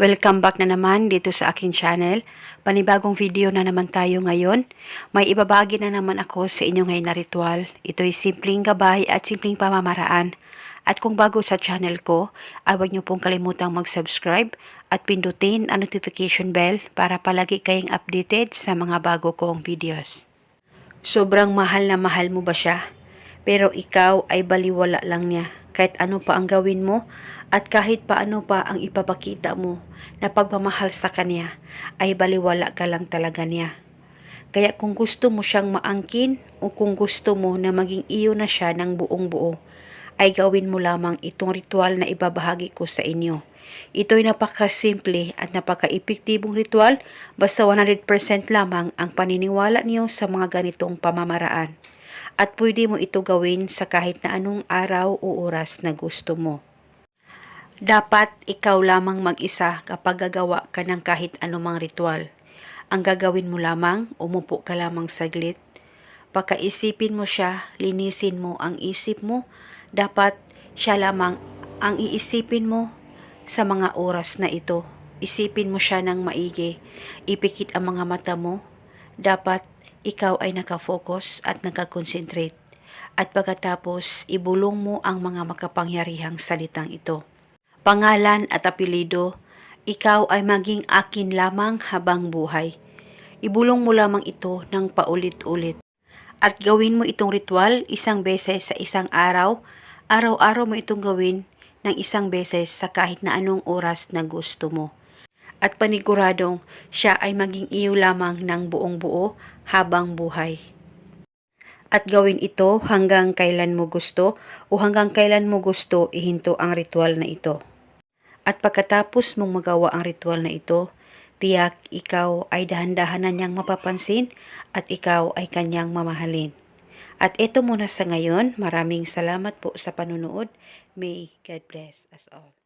Welcome back na naman dito sa aking channel. Panibagong video na naman tayo ngayon. May ibabagi na naman ako sa inyo ngayon na ritual. Ito'y simpleng gabay at simpleng pamamaraan. At kung bago sa channel ko, ay huwag niyo pong kalimutang mag-subscribe at pindutin ang notification bell para palagi kayong updated sa mga bago kong videos. Sobrang mahal na mahal mo ba siya? Pero ikaw ay baliwala lang niya. Kahit ano pa ang gawin mo at kahit paano pa ang ipapakita mo na pagmamahal sa kanya ay baliwala ka lang talaga niya. Kaya kung gusto mo siyang maangkin o kung gusto mo na maging iyo na siya ng buong buo, ay gawin mo lamang itong ritual na ibabahagi ko sa inyo. Ito'y napakasimple at napaka-epektibong ritual basta 100% lamang ang paniniwala niyo sa mga ganitong pamamaraan. At pwede mo ito gawin sa kahit na anong araw o oras na gusto mo. Dapat ikaw lamang mag-isa kapag gagawa ka ng kahit anumang ritual. Ang gagawin mo lamang, umupo ka lamang saglit. Pagkaisipin mo siya, linisin mo ang isip mo. Dapat siya lamang ang iisipin mo sa mga oras na ito. Isipin mo siya ng maigi. Ipikit ang mga mata mo. Dapat ikaw ay nakafocus at nakakonsentrate. At pagkatapos, ibulong mo ang mga makapangyarihang salitang ito. Pangalan at apelido, ikaw ay maging akin lamang habang buhay. Ibulong mo lamang ito ng paulit-ulit. At gawin mo itong ritual isang beses sa isang araw. Araw-araw mo itong gawin ng isang beses sa kahit na anong oras na gusto mo. At paniguradong siya ay maging iyo lamang ng buong buo habang buhay. At gawin ito hanggang kailan mo gusto o hanggang kailan mo gusto ihinto ang ritual na ito. At pagkatapos mong magawa ang ritual na ito, tiyak ikaw ay dahan-dahan na niyang mapapansin at ikaw ay kanyang mamahalin. At ito muna sa ngayon, maraming salamat po sa panunood. May God bless us all.